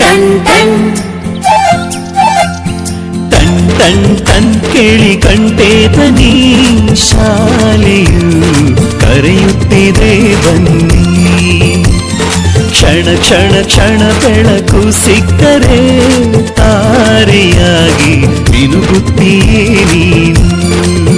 Ton ಟನ್ ಟನ್ ಟನ್ ಟನ್ ಟನ್ ಕೇಳಿ ಕಂಟೆ ತನಿ ಶಾಲೆಯು ಕರೆಯುತ್ತಿದೆ ಬನ್ನಿ. ಕ್ಷಣ ಕ್ಷಣ ಕ್ಷಣ ಬೆಳಕು ಸಿಕ್ಕರೆ ತಾರೆಯಾಗಿ ಮಿನುಗುತ್ತೀಯೇ ನೀನು.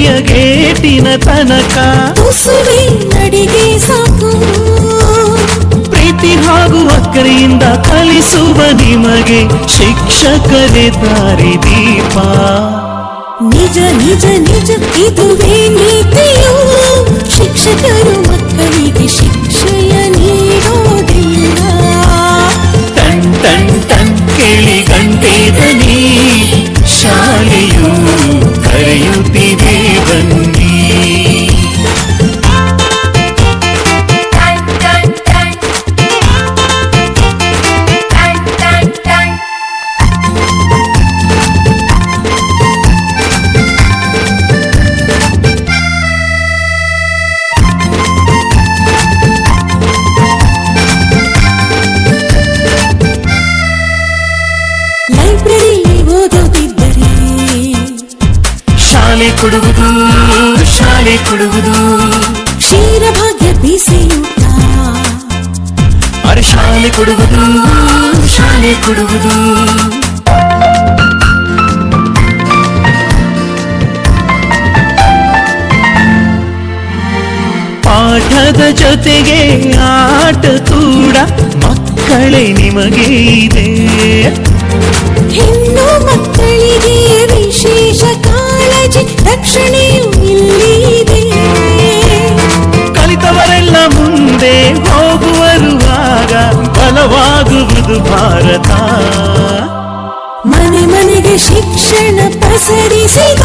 ಶಾಲೆಯ ಗೇಟಿನ ತನಕ. ನಡಿಗೆ ಸಾಕು. ಪ್ರೀತಿ ಹಾಗೂ ಅಕ್ಕರೆಯಿಂದ ಕಲಿಸುವ ನಿಮಗೆ ಶಿಕ್ಷಕರೇ ದಾರಿ ದೀಪ. ನಿಜ ನಿಜ ನಿಜ ಇದುವೇ ನೀತಿಯು ಶಿಕ್ಷಕರು ಮಕ್ಕಳಿಗೆ ಶಿಕ್ಷೆಯ ನೀಡೋದಿಲ್ಲ. ಟನ್ ಟನ್ ಟನ್ ಕೇಳಿ ಗಂಟೆ ಶಾಲೆ ಕೊಡುವುದು. ಕ್ಷೀರಭಾಗ್ಯ ಬೀಸೆಯೂಟ ಅರೆ ಶಾಲೆ ಕೊಡುವುದು ಶಾಲೆ ಕೊಡುವುದು. ಪಾಠದ ಜೊತೆಗೆ ಆಟ ಕೂಡ ಮಕ್ಕಳೇ ನಿಮಗೆ ಇದೆ. ಹೆಣ್ಣು ಮಕ್ಕಳಿಗೆ ಬಲವಾಗುವುದು ಭಾರತ ಮನೆ ಮನೆಗೆ ಶಿಕ್ಷಣ ಪಸರಿಸಿದ